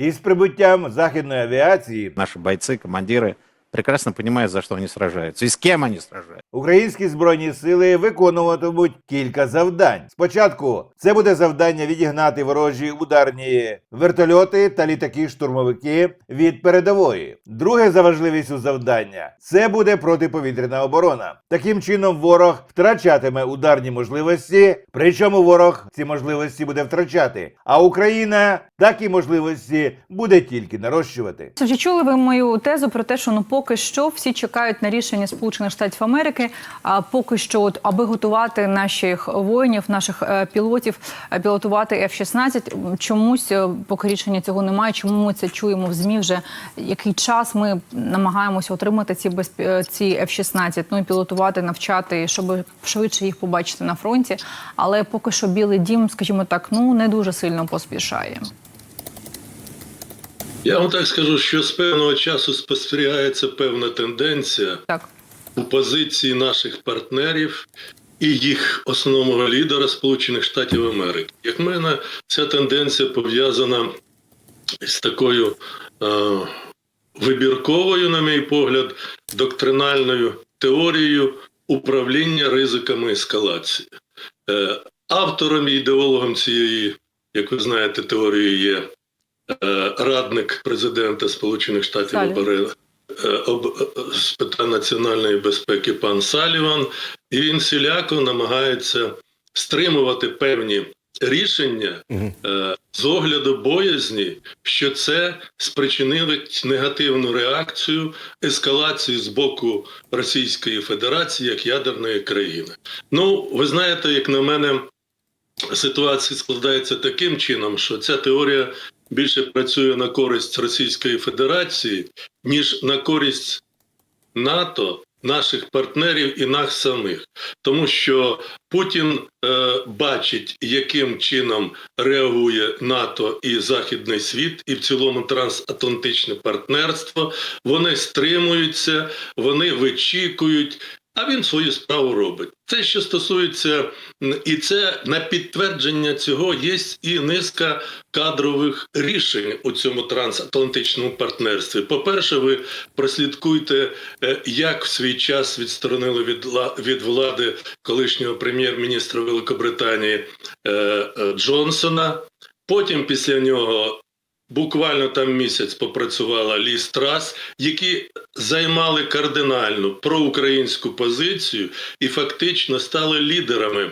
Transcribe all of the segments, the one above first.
із прибуттям західної авіації наші бойці, командиры прекрасно понимают, за что они сражаются и с кем они сражаются. Українські збройні сили виконуватимуть кілька завдань. Спочатку це буде завдання відігнати ворожі ударні вертольоти та літаки-штурмовики від передової. Друге за важливістю завдання це буде протиповітряна оборона. Таким чином, ворог втрачатиме ударні можливості, причому ворог ці можливості буде втрачати. А Україна такі можливості буде тільки нарощувати. Чи чули ви мою тезу про те, що ну поки що всі чекають на рішення Сполучених Штатів Америки, а поки що, от, аби готувати наших воїнів, наших е, пілотів, е, пілотувати F-16, чомусь е, поки рішення цього немає. Чому ми це чуємо в змі вже який час ми намагаємося отримати ці безп... ці F-16, ну і пілотувати, навчати, щоб швидше їх побачити на фронті. Але поки що Білий Дім, скажімо так, ну не дуже сильно поспішає. Я вам так скажу, що з певного часу спостерігається певна тенденція Так. у позиції наших партнерів і їх основного лідера Сполучених Штатів Америки. Як в мене, ця тенденція пов'язана з такою е, вибірковою, на мій погляд, доктринальною теорією управління ризиками ескалації. Е, автором і ідеологом цієї, як ви знаєте, теорії є радник президента Сполучених Штатів Саліван. е, об- е, з питань національної безпеки пан Саліван, і він всіляко намагається стримувати певні рішення е, з огляду боязні, що це спричинить негативну реакцію, ескалацію з боку Російської Федерації як ядерної країни. Ну, ви знаєте, як на мене, ситуація складається таким чином, що ця теорія більше працює на користь Російської Федерації, ніж на користь НАТО, наших партнерів і нас самих, тому що Путін е, бачить, яким чином реагує НАТО і Західний світ, і в цілому трансатлантичне партнерство. Вони стримуються, вони вичікують. А він свою справу робить. Це що стосується, і це на підтвердження цього є і низка кадрових рішень у цьому трансатлантичному партнерстві. По-перше, ви прослідкуйте, е, як в свій час відсторонили від від влади колишнього прем'єр-міністра Великобританії е, е, Джонсона. Потім після нього буквально там місяць попрацювала Лі Страс, які займали кардинальну проукраїнську позицію і фактично стали лідерами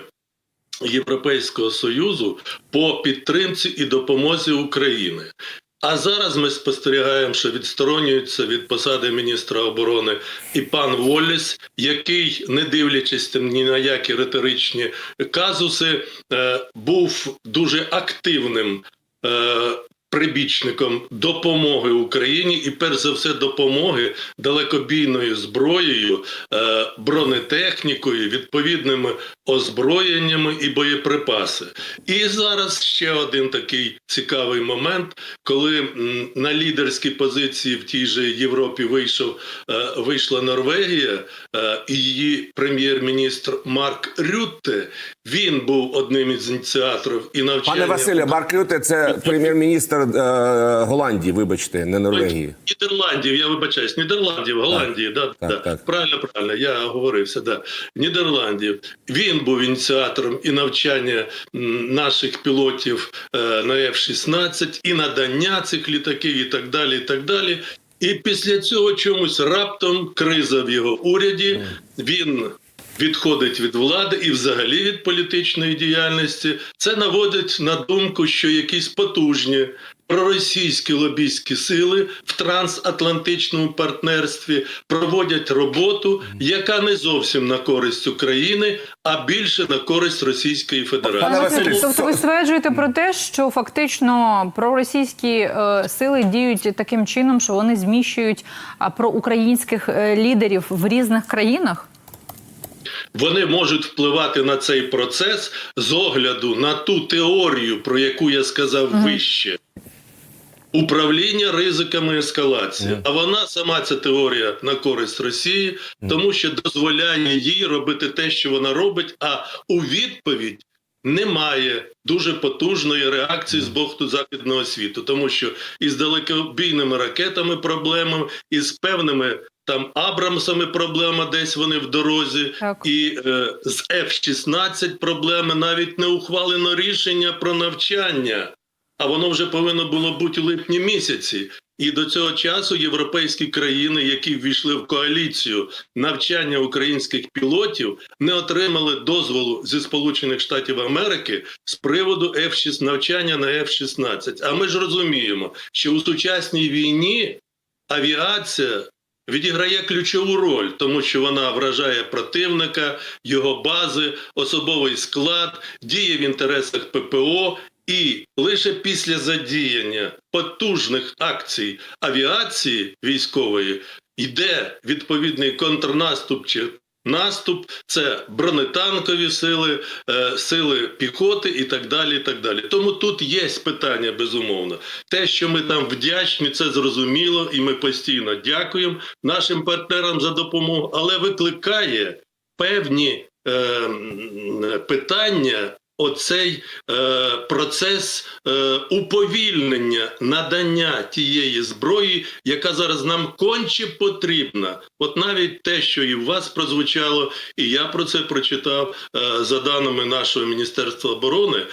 Європейського союзу по підтримці і допомозі України. А зараз ми спостерігаємо, що відсторонюється від посади міністра оборони і пан Волліс, який, не дивлячись ні на які риторичні казуси, е, був дуже активним е, прибічником допомоги Україні і, перш за все, допомоги далекобійною зброєю, е, бронетехнікою, відповідними озброєннями і боєприпаси. І зараз ще один такий цікавий момент, коли на лідерські позиції в тій же Європі вийшов е, вийшла Норвегія, е, і її прем'єр-міністр Марк Рютте. Він був одним із ініціаторів і навчання Пане Василю, Марк Рюте – це прем'єр-міністр е, Голландії, вибачте, не Норвегії. Нідерландів, я вибачаюсь, Нідерландів, Голландії, да, так, да. так. правильно, правильно, я оговорився, да. Нідерландів. Він був ініціатором і навчання наших пілотів е, на F-16, і надання цих літаків, і так далі, і так далі. І після цього чомусь раптом криза в його уряді. Він відходить від влади і взагалі від політичної діяльності. Це наводить на думку, що якісь потужні проросійські лобійські сили в трансатлантичному партнерстві проводять роботу, яка не зовсім на користь України, а більше на користь Російської Федерації. Пане тобто ви стверджуєте про те, що фактично проросійські е, сили діють таким чином, що вони зміщують а, проукраїнських е, лідерів в різних країнах? Вони можуть впливати на цей процес з огляду на ту теорію, про яку я сказав вище. Управління ризиками ескалації, а вона сама ця теорія на користь Росії, тому що дозволяє їй робити те, що вона робить. А у відповідь немає дуже потужної реакції з боку західного світу, тому що із далекобійними ракетами проблеми, із певними там Абрамсами проблема, десь вони в дорозі, Так. і е, з F-16 проблеми навіть не ухвалено рішення про навчання, а воно вже повинно було бути у липні місяці. І до цього часу європейські країни, які ввійшли в коаліцію навчання українських пілотів, не отримали дозволу зі Сполучених Штатів Америки з приводу F-16, навчання на F-16. А ми ж розуміємо, що у сучасній війні авіація відіграє ключову роль, тому що вона вражає противника, його бази, особовий склад, діє в інтересах ППО. І лише після задіяння потужних акцій авіації військової йде відповідний контрнаступ чи наступ, це бронетанкові сили, е, сили піхоти і так далі. і так далі. Тому тут є питання, безумовно. Те, що ми там вдячні, це зрозуміло, і ми постійно дякуємо нашим партнерам за допомогу, але викликає певні е, питання. Оцей е, процес е, уповільнення надання тієї зброї, яка зараз нам конче потрібна. От навіть те, що і в вас прозвучало, і я про це прочитав е, за даними нашого міністерства оборони,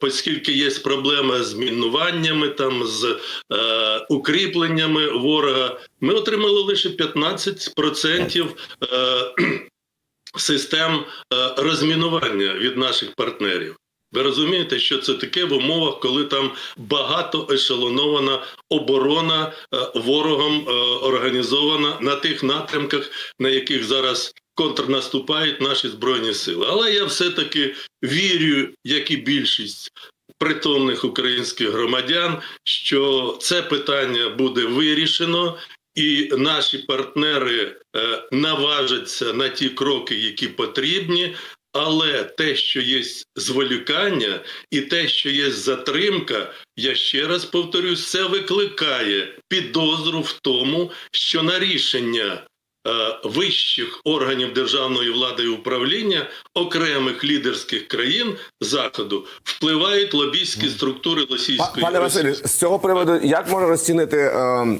оскільки є проблема з мінуваннями, там з е, укріпленнями ворога, ми отримали лише 15% е, систем е, розмінування від наших партнерів. Ви розумієте, що це таке в умовах, коли там багато ешелонована оборона е, ворогом е, організована на тих напрямках, на яких зараз контрнаступають наші збройні сили. Але я все-таки вірю, як і більшість притомних українських громадян, що це питання буде вирішено, і наші партнери е, наважаться на ті кроки, які потрібні. Але те, що є зволікання, і те, що є затримка, я ще раз повторюсь, це викликає підозру в тому, що на рішення е, вищих органів державної влади і управління окремих лідерських країн заходу впливають лобійські структури російської Пане Василю, з цього приводу, як можна розцінити е,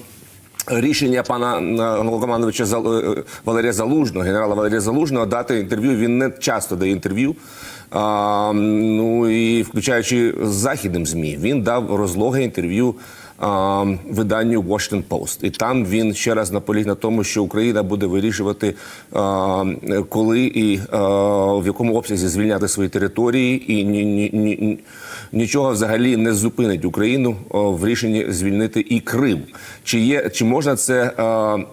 рішення пана е, головнокомандувача е, Валерія Залужного, генерала Валерія Залужного, дати інтерв'ю? Він не часто дає інтерв'ю. Ну і включаючи з західним змі, він дав розлоге інтерв'ю а, виданню Washington Post. І там він ще раз наполіг на тому, що Україна буде вирішувати, а, коли і а, в якому обсязі звільняти свої території, і ні, ні, ні- нічого взагалі не зупинить Україну в рішенні звільнити і Крим. Чи є чи можна це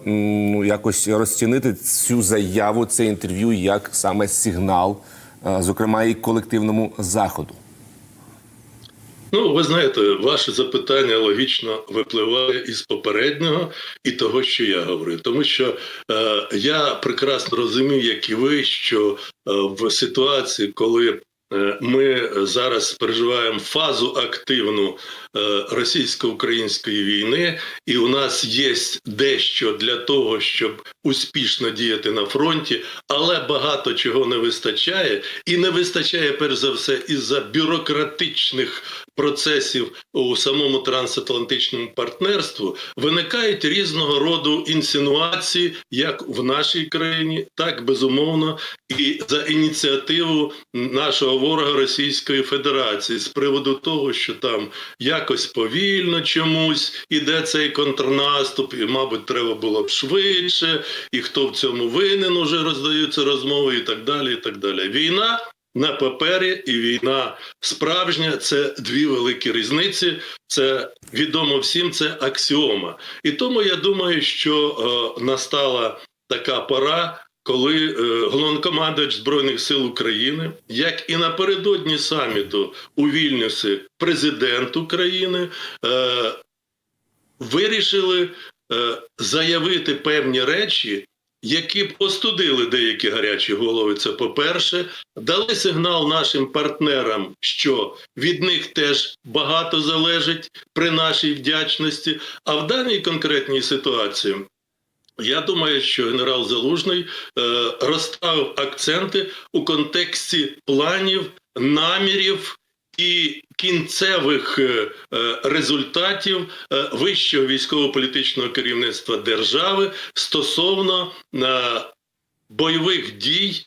ну, якось розцінити цю заяву, це інтерв'ю як саме сигнал, а, зокрема і колективному заходу? Ну, ви знаєте, ваше запитання логічно випливає із попереднього і того, що я говорив. Тому що е, я прекрасно розумію, як і ви, що е, в ситуації, коли е, ми зараз переживаємо фазу активну е, російсько-української війни, і у нас є дещо для того, щоб успішно діяти на фронті, але багато чого не вистачає, і не вистачає перш за все із-за бюрократичних процесів у самому трансатлантичному партнерству. Виникають різного роду інсинуації, як в нашій країні, так безумовно, і за ініціативу нашого ворога Російської Федерації з приводу того, що там якось повільно чомусь іде цей контрнаступ, і, мабуть, треба було б швидше, і хто в цьому винен уже роздаються розмови, і так далі. І так далі. Війна на папері і війна справжня це дві великі різниці. Це відомо всім, це аксіома. І тому я думаю, що е, настала така пора. Коли е, головнокомандувач збройних сил України, як і напередодні саміту у Вільнюсі, президент України е, вирішили е, заявити певні речі, які б остудили деякі гарячі голови. Це по-перше, дали сигнал нашим партнерам, що від них теж багато залежить при нашій вдячності. А в даній конкретній ситуації. Я думаю, що генерал Залужний е, розставив акценти у контексті планів намірів і кінцевих е, е, результатів вищого військово-політичного керівництва держави стосовно бойових дій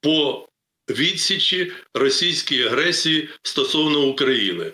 по відсічі російській агресії стосовно України.